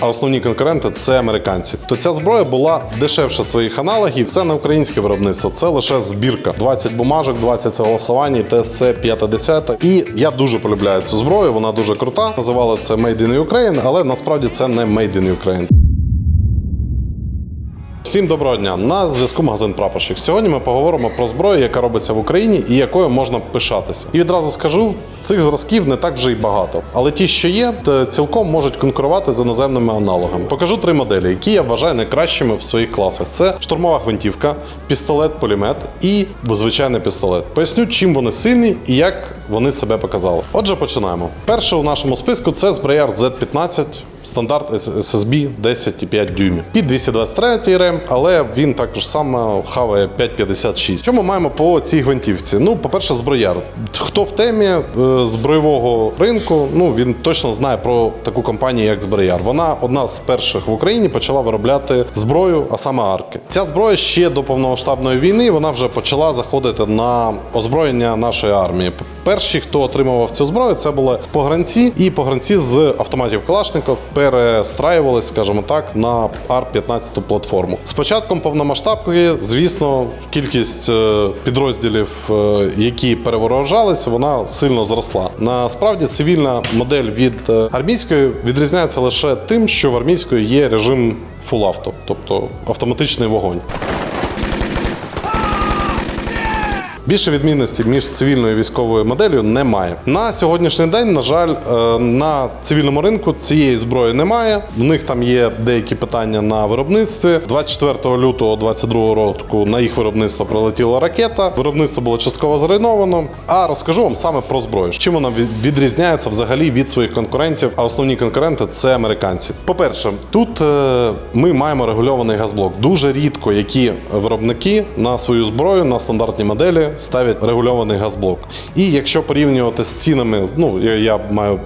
А основні конкуренти це американці. То ця зброя була дешевше своїх аналогів. Це не українське виробництво, це лише збірка. 20 бумажок, 20 голосувань, ТСЦ 50. І я дуже полюбляю цю зброю. Вона дуже крута. Називали це Made in Ukraine, але насправді це не Made in Ukraine. Всім доброго дня! На зв'язку магазин Прапорщик. Сьогодні ми поговоримо про зброю, яка робиться в Україні і якою можна пишатися. І відразу скажу, цих зразків не так вже й багато, але ті, що є, цілком можуть конкурувати з іноземними аналогами. Покажу три моделі, які я вважаю найкращими в своїх класах: це штурмова гвинтівка, пістолет-пулемет і звичайний пістолет. Поясню, чим вони сильні і як вони себе показали. Отже, починаємо. Перше у нашому списку це зброяр Z15 стандарт SSB 10,5 дюймів. Під 223 рем, але він також само хаває 5,56. Що ми маємо по цій гвинтівці? Ну, по-перше, зброяр. Хто в темі е, збройового ринку, ну він точно знає про таку компанію, як Зброяр. Вона одна з перших в Україні почала виробляти зброю, а саме арки. Ця зброя ще до повномасштабної війни вона вже почала заходити на озброєння нашої армії. Перші, хто отримував цю зброю, це були погранці, і погранці з автоматів Калашников перестраювалися, скажімо так, на Ар-15 платформу. З початком повномасштабки, звісно, кількість е, підрозділів, е, які переворожалися, вона сильно зросла. Насправді цивільна модель від е, армійської відрізняється лише тим, що в армійської є режим фулавто, тобто автоматичний вогонь. Більше відмінності між цивільною і військовою моделлю немає. На сьогоднішній день, на жаль, е, на цивільному ринку цієї зброї немає. В них там є деякі питання на виробництві. 24 лютого 2022 року на їх виробництво прилетіла ракета. Виробництво було частково зруйновано. А розкажу вам саме про зброю. Чим вона відрізняється взагалі від своїх конкурентів? А основні конкуренти це американці. По-перше, тут е, ми маємо регульований газблок. Дуже рідко які виробники на свою зброю на стандартні моделі ставлять регульований газблок. І якщо порівнювати з цінами, ну я, маю.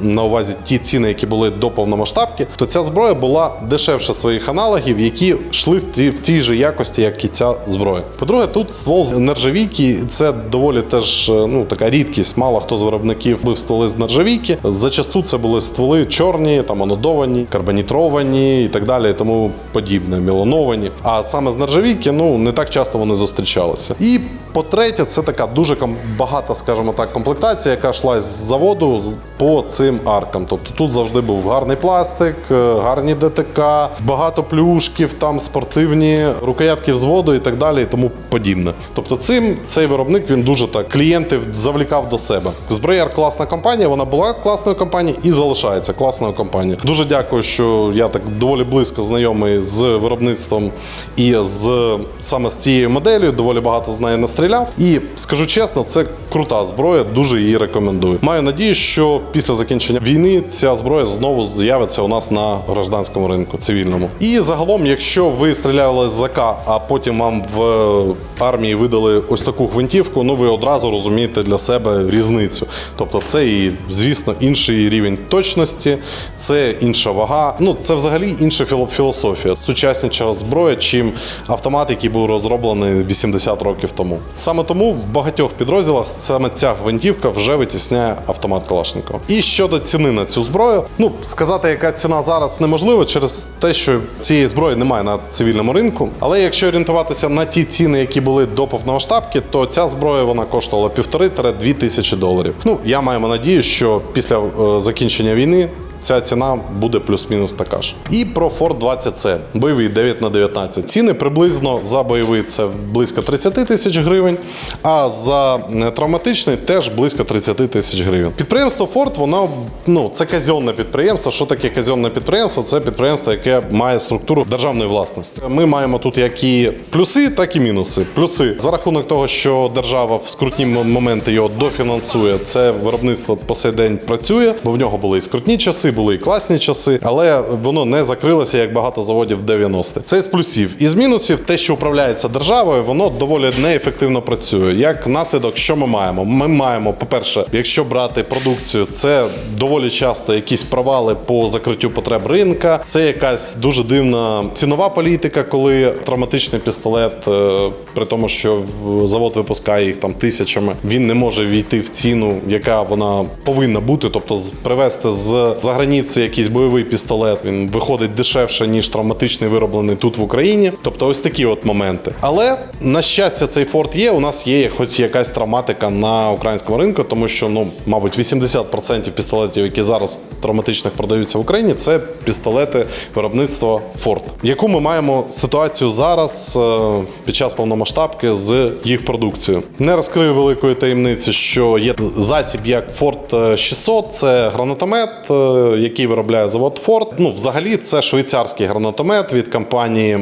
На увазі ті ціни, які були до повномасштабки, то ця зброя була дешевше своїх аналогів, які йшли в тій, в тій же якості, як і ця зброя. По-друге, тут ствол з нержавійки, це доволі теж е, ну така рідкість. Мало хто з виробників бив стволи з нержавійки. Зачасту це були стволи чорні, там анодовані, карбонітровані і так далі, і тому подібне, мілоновані. А саме з нержавійки, ну не так часто вони зустрічалися. І по-третє, це така дуже багата, скажімо так, комплектація, яка йшла з заводу по цим аркам. Тобто тут завжди був гарний пластик, е, гарні ДТК, багато плюшків, там спортивні рукоятки взводу і так далі, і тому подібне. Тобто, цим цей виробник він дуже так клієнтів завлікав до себе. Зброяр класна компанія, вона була класною компанією і залишається класною компанією. Дуже дякую, що я так доволі близько знайомий з виробництвом і з саме з цією моделлю. Доволі багато з нею настріляв. І скажу чесно, це крута зброя, дуже її рекомендую. Маю надію, що після закінчення війни ця зброя знову з'явиться у нас на гражданському ринку, цивільному. І загалом, якщо ви стріляли з ЗК, а потім вам в е, армії видали ось таку гвинтівку, ну ви одразу розумієте для себе різницю. Тобто, це і, звісно, інший рівень точності, це інша вага. Ну це взагалі інша філо- філософія. Сучасніша зброя, чим автомат, який був розроблений 80 років тому. Саме тому в багатьох підрозділах саме ця гвинтівка вже витісняє автомат Калашникова. І щодо ціни на цю зброю, ну сказати, яка ціна зараз неможливо через те, що цієї зброї немає на цивільному ринку. Але якщо орієнтуватися на ті ціни, які були до повномасштабки, то ця зброя вона коштувала півтори-дві тисячі доларів. Ну я маємо надію, що після е, закінчення війни. Ця ціна буде плюс-мінус така ж. І про Ford 20C, бойовий 9 на 19. Ціни приблизно за бойовий це близько 30 тисяч гривень, а за е, травматичний теж близько 30 тисяч гривень. Підприємство Ford, воно ну це казенне підприємство. Що таке казенне підприємство? Це підприємство, яке має структуру державної власності. Ми маємо тут як і плюси, так і мінуси. Плюси за рахунок того, що держава в скрутні моменти його дофінансує. Це виробництво по сей день працює, бо в нього були і скрутні часи, були і класні часи, але воно не закрилося як багато заводів в 90-ті. Це з плюсів. Із мінусів, те, що управляється державою, воно доволі неефективно працює. Як наслідок, що ми маємо? Ми маємо, по-перше, якщо брати продукцію, це доволі часто якісь провали по закриттю потреб ринка. Це якась дуже дивна цінова політика, коли травматичний пістолет, е, при тому, що завод випускає їх там тисячами, він не може війти в ціну, яка вона повинна бути, тобто з- привезти з границі якийсь бойовий пістолет він виходить дешевше, ніж травматичний вироблений тут в Україні. Тобто ось такі от моменти. Але на щастя, цей форт є. У нас є хоч якась травматика на українському ринку, тому що ну, мабуть, 80% пістолетів, які зараз травматичних продаються в Україні, це пістолети виробництва Форт. Яку ми маємо ситуацію зараз е, під час повномасштабки з їх продукцією? Не розкрию великої таємниці, що є засіб як Форт 600, це гранатомет, е, який виробляє завод Форт. Ну, взагалі, це швейцарський гранатомет від компанії,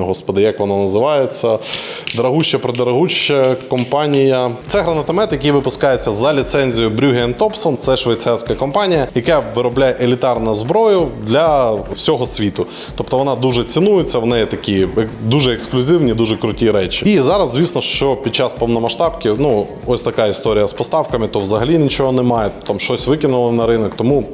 господи, як вона називається? Дорогуща продорогуща компанія. Це гранатомет, який випускається за ліцензією Brugge Thompson. Це швейцарська компанія, яка виробляє елітарну зброю для всього світу. Тобто вона дуже цінується, в неї такі дуже ексклюзивні, дуже круті речі. І зараз, звісно, що під час повномасштабки, ну ось така історія з поставками, то взагалі нічого немає. Там щось викинули на ринок, тому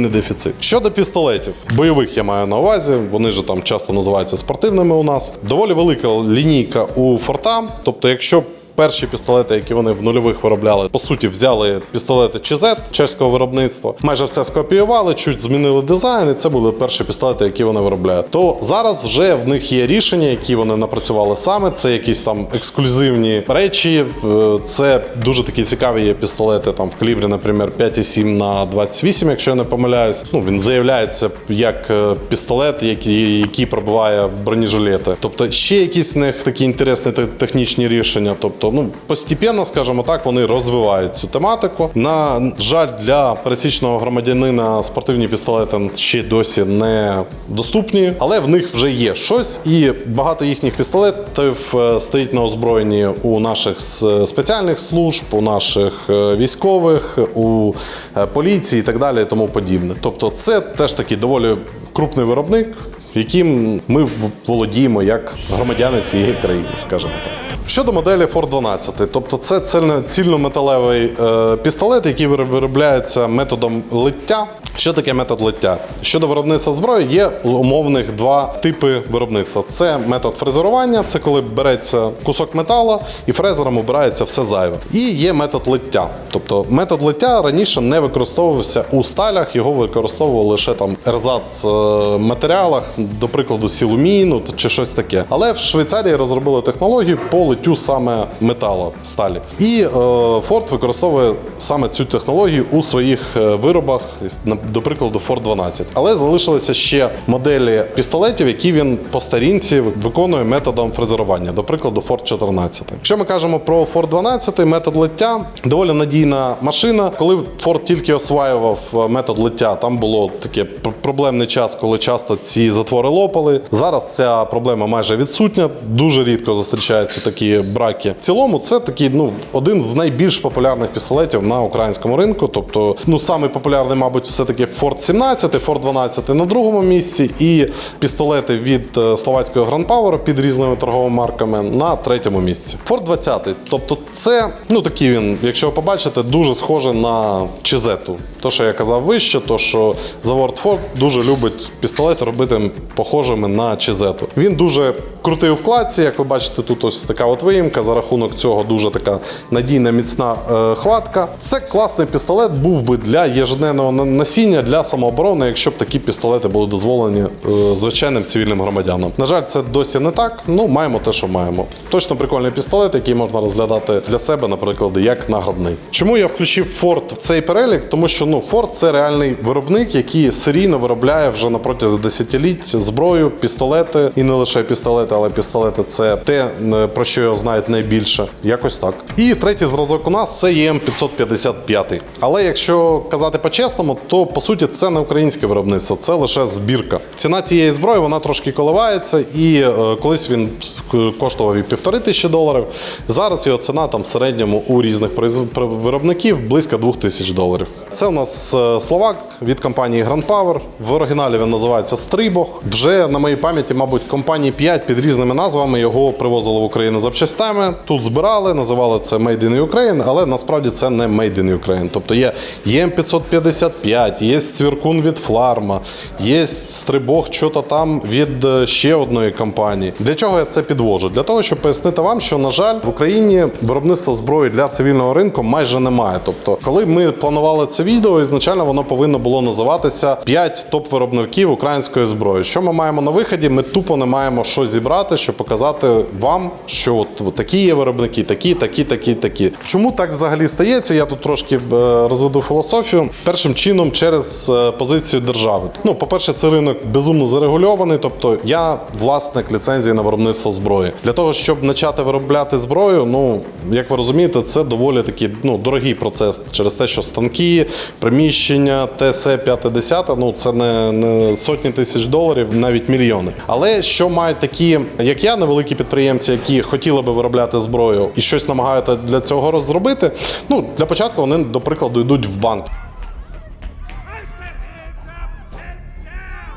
постійний дефіцит. Щодо пістолетів, бойових я маю на увазі. Вони ж там часто називаються спортивними у нас. Доволі велика лінійка у форта. Тобто, якщо Перші пістолети, які вони в нульових виробляли, по суті, взяли пістолети ЧЗ чеського виробництва, майже все скопіювали, чуть змінили дизайн, і це були перші пістолети, які вони виробляють. То зараз вже в них є рішення, які вони напрацювали саме. Це якісь там ексклюзивні речі. Е, Це дуже такі цікаві є пістолети там в калібрі, наприклад, 5,7 на 28, якщо я не помиляюсь. Ну він заявляється як е, пістолет, який, який пробиває бронежилети. Тобто ще якісь в них такі інтересні технічні рішення. Тобто, ну постепенно, скажімо так, вони розвивають цю тематику. На жаль, для пересічного громадянина спортивні пістолети ще досі не доступні, але в них вже є щось, і багато їхніх пістолетів е, стоїть на озброєнні у наших спеціальних служб, у наших е, військових, у е, поліції і так далі, і тому подібне. Тобто, це теж такий доволі крупний виробник, яким ми володіємо як громадяни цієї країни, скажімо так. Щодо моделі Ford 12, тобто це цільнометалевий е, пістолет, який виробляється методом лиття. Що таке метод лиття? Щодо виробництва зброї, є умовних два типи виробництва. Це метод фрезерування, це коли береться кусок металу і фрезером обирається все зайве. І є метод лиття. Тобто метод лиття раніше не використовувався у сталях, його використовували лише там ерзац е, матеріалах, до прикладу, сілуміну чи щось таке. Але в Швейцарії розробили технологію по литтю саме металу сталі. І е, Ford використовує саме цю технологію у своїх е, виробах, до прикладу, Ford 12. Але залишилися ще моделі пістолетів, які він по старінці виконує методом фрезерування, до прикладу, Ford 14. Якщо ми кажемо про Ford 12, метод лиття доволі надійна машина. Коли Ford тільки осваював е, метод лиття, там було таке пр- проблемний час, коли часто ці затвори лопали. Зараз ця проблема майже відсутня. Дуже рідко зустрічаються такі браки. В цілому, це такий ну один з найбільш популярних пістолетів на українському ринку. Тобто, ну самий популярний, мабуть, все таки Ford 17, Ford 12 на другому місці, і пістолети від е, словацького Grand Power під різними торговими марками на третьому місці. Ford 20, тобто, це ну такий він, якщо ви побачите, дуже схоже на Чизету. То, що я казав вище, то що завод Ford дуже любить пістолети робити похожими на Чизету. Він дуже крутий у вкладці, як ви бачите, тут ось така от виїмка. За рахунок цього дуже така надійна міцна е, хватка. Це класний пістолет був би для єжедневного на- носіння для самооборони, якщо б такі пістолети були дозволені е, звичайним цивільним громадянам. На жаль, це досі не так. Ну маємо те, що маємо. Точно прикольний пістолет, який можна розглядати для себе, наприклад, як наградний. Чому я включив Ford в цей перелік? Тому що ну Ford це реальний виробник, який серійно виробляє вже на протязі десятиліть зброю, пістолети і не лише пістолети, але пістолети це те, про що його знають найбільше. Якось так. І третій зразок у нас це ЄМ 555. Але якщо казати по-чесному, то по суті це не українське виробництво, це лише збірка. Ціна цієї зброї вона трошки коливається, і е, колись він коштував і півтори тисячі доларів. Зараз його ціна там в середньому у різних виробників близько двох тисяч доларів. Це у нас е, словак від компанії Grand Power. В оригіналі він називається Стрибох. Вже на моїй пам'яті, мабуть, компанії 5 під різними назвами його привозили в Україну запчастями. Тут збирали, називали це Made in Ukraine, але насправді це не Made in Ukraine. Тобто є ЄМ555, є цвіркун від Фларма, є стрибог, що-то там від е, ще одної компанії. Для чого я це підвожу? Для того, щоб пояснити вам, що на жаль, в Україні виробництва зброї для цивільного ринку майже немає. Тобто, коли ми планували це відео, ізначально воно повинно було називатися 5 топ-виробників української зброї. Що ми маємо на виході? Ми тупо не маємо що зібрати, щоб показати вам, що от, от такі є виробники, такі, такі, такі, такі. Чому так взагалі стається? Я тут трошки е, розведу філософію. Першим чином через е, позицію держави. Ну, по-перше, це ринок безумно зарегульований. Тобто я власник ліцензії на виробництво зброї. Для того, щоб почати виробляти зброю, ну як ви розумієте, це доволі такий ну, дорогий процес через те, що станки, приміщення, ТСЕ 50, ну це не, не сотні тисяч доларів, навіть мільйони. Але що мають такі, як я, невеликі підприємці, які хотіли би виробляти зброю і щось намагаються для цього розробити. Ну для початку вони, до прикладу, йдуть в банк.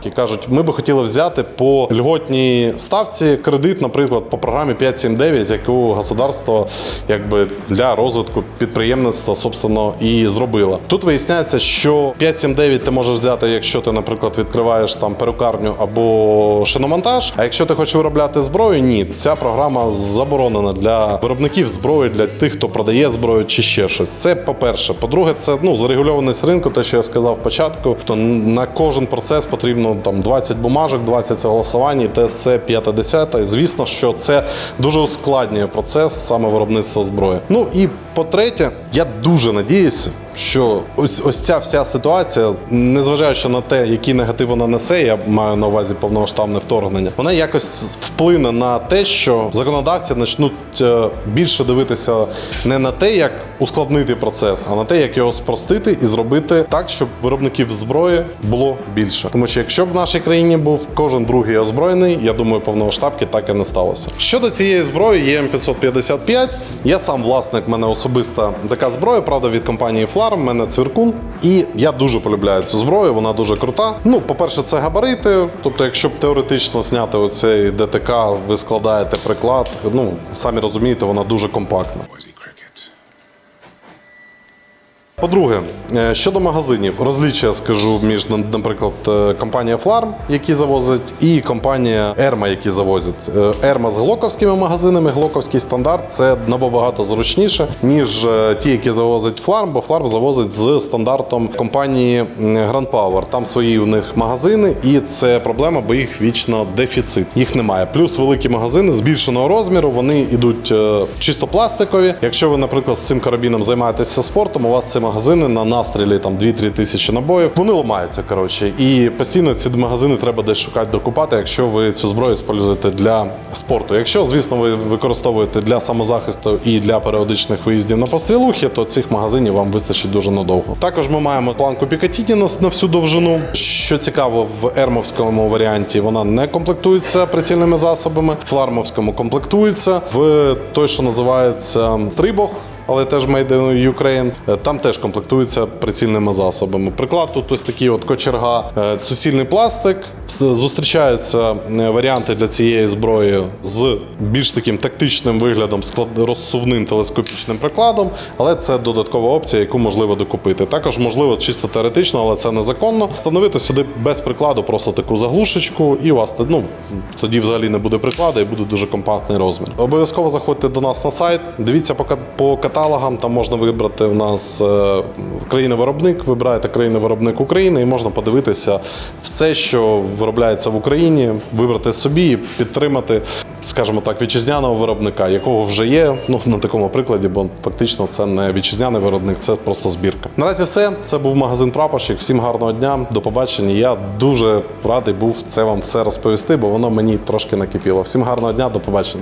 І кажуть, ми би хотіли взяти по льготній ставці кредит, наприклад, по програмі 579, яку государство якби для розвитку підприємництва собственно і зробило. Тут виясняється, що 579 ти можеш взяти, якщо ти, наприклад, відкриваєш там перукарню або шиномонтаж. А якщо ти хочеш виробляти зброю, ні, ця програма заборонена для виробників зброї, для тих, хто продає зброю чи ще щось. Це по-перше. По-друге, це ну зарегульованість ринку, те, що я сказав початку. То на кожен процес потрібно там 20 бумажок, 20 согласувань, і ТСЦ 50. І звісно, що це дуже ускладнює процес саме виробництва зброї. Ну і по-третє, я дуже надіюся, що ось ось ця вся ситуація, незважаючи на те, який негатив вона несе, я маю на увазі повномасштабне вторгнення, вона якось вплине на те, що законодавці почнуть е, більше дивитися не на те, як ускладнити процес, а на те, як його спростити і зробити так, щоб виробників зброї було більше. Тому що якщо б в нашій країні був кожен другий озброєний, я думаю, повномасштабки так і не сталося. Щодо цієї зброї, ЄМ555, я сам власник в мене особиста така зброя, правда, від компанії Фларм, в мене цвіркун. І я дуже полюбляю цю зброю, вона дуже крута. Ну, по-перше, це габарити. Тобто, якщо б теоретично зняти оцей ДТК, ви складаєте приклад. Ну, самі розумієте, вона дуже компактна. По-друге, е, щодо магазинів, розліччя скажу між, наприклад, е, компанія Фларм, які завозить, і компанія Ерма, які завозять. Ерма з глоковськими магазинами, глоковський стандарт це набагато зручніше, ніж е, ті, які завозить Фларм, бо Фларм завозить з стандартом компанії Grand Power. Там свої в них магазини, і це проблема, бо їх вічно дефіцит. Їх немає. Плюс великі магазини збільшеного розміру, вони йдуть чисто пластикові. Якщо ви, наприклад, з цим карабіном займаєтеся спортом, у вас ці магазини на настрілі там 2-3 тисячі набоїв. Вони ламаються, коротше. І постійно ці магазини треба десь шукати докупати, якщо ви цю зброю используєте для спорту. Якщо, звісно, ви використовуєте для самозахисту і для періодичних виїздів на пострілухи, то цих магазинів вам вистачить дуже надовго. Також ми маємо планку Пікатіні на, всю довжину. Що цікаво, в ермовському варіанті вона не комплектується прицільними засобами, в флармовському комплектується. В той, що називається стрибог. Але теж Made in Ukraine, е, там теж комплектується прицільними засобами. Приклад тут ось такий от кочерга, е, суцільний пластик. Зустрічаються е, варіанти для цієї зброї з більш таким тактичним виглядом, склад розсувним телескопічним прикладом, але це додаткова опція, яку можливо докупити. Також можливо чисто теоретично, але це незаконно. Встановити сюди без прикладу просто таку заглушечку, і у вас ну, тоді взагалі не буде прикладу і буде дуже компактний розмір. Обов'язково заходьте до нас на сайт, дивіться по, по каталогам, там можна вибрати в нас е, країна-виробник, вибираєте країна-виробник України і можна подивитися все, що виробляється в Україні, вибрати собі і підтримати, скажімо так, вітчизняного виробника, якого вже є. Ну на такому прикладі, бо фактично це не вітчизняний виробник, це просто збірка. Наразі все. Це був магазин Прапорщик. Всім гарного дня, до побачення. Я дуже радий був це вам все розповісти, бо воно мені трошки накипіло. Всім гарного дня, до побачення.